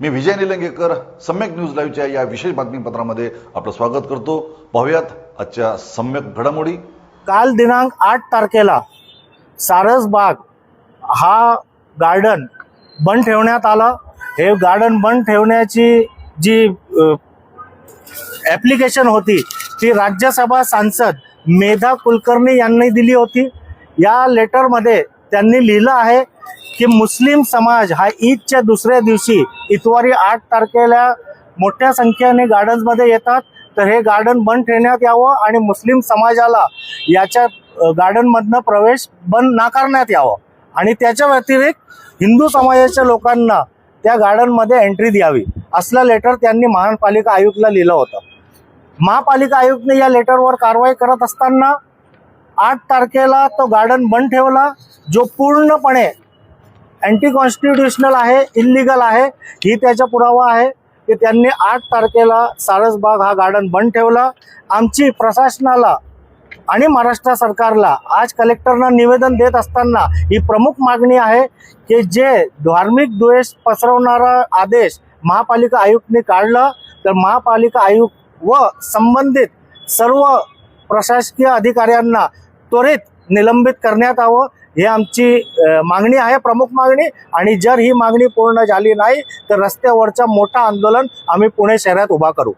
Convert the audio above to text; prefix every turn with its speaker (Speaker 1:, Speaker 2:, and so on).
Speaker 1: मी Vijay Nilangekar Samyak news लाईव्हच्या या विशेष बातमीपत्रामध्ये आपलं स्वागत करतो. पाहुयात आजच्या सम्यक घडामोडी.
Speaker 2: काल दिनांक आठ तारखेला सारसबाग हा गार्डन बंद ठेवण्यात आलं. हे गार्डन बंद ठेवण्याची जी ॲप्लिकेशन होती ती राज्यसभा सांसद मेधा कुलकर्णी यांनी दिली होती. या लेटरमध्ये त्यांनी लिहिलं आहे की मुस्लिम समाज हा ईदच्या दुसऱ्या दिवशी इतवारी आठ तारखेला मोठ्या संख्येने गार्डन्समध्ये येतात. तर हे गार्डन बंद ठेवण्यात यावं आणि मुस्लिम समाजाला याच्या गार्डनमधनं प्रवेश बंद नाकारण्यात यावं. आणि त्याच्या व्यतिरिक्त हिंदू समाजाच्या लोकांना त्या गार्डनमध्ये एंट्री द्यावी. असलं लेटर त्यांनी महानपालिका आयुक्तला लिहिलं होतं. महापालिका आयुक्तने या लेटरवर कारवाई करत असताना आठ तारखेला तो गार्डन बंद ठेवला जो पूर्णपणे अँटी कॉन्स्टिट्युशनल आहे इलिगल आहे ही त्याचा पुरावा आहे. की त्यांनी आठ तारखेला सारसबाग हा गार्डन बंद ठेवला. आमची प्रशासनाला आणि महाराष्ट्र सरकारला आज कलेक्टरना निवेदन देत असताना ही प्रमुख मागणी आहे की जे धार्मिक द्वेष पसरवणारा आदेश महापालिका आयुक्तने काढला तर महापालिका आयुक्त व संबंधित सर्व प्रशासकीय अधिकाऱ्यांना त्वरित निलंबित करण्यात यावं. ही आमची मागणी आहे प्रमुख मागणी. आणि जर ही मागणी पूर्ण झाली नाही तर रस्त्यावरचा मोठा आंदोलन आम्ही पुणे शहरात उभा करू.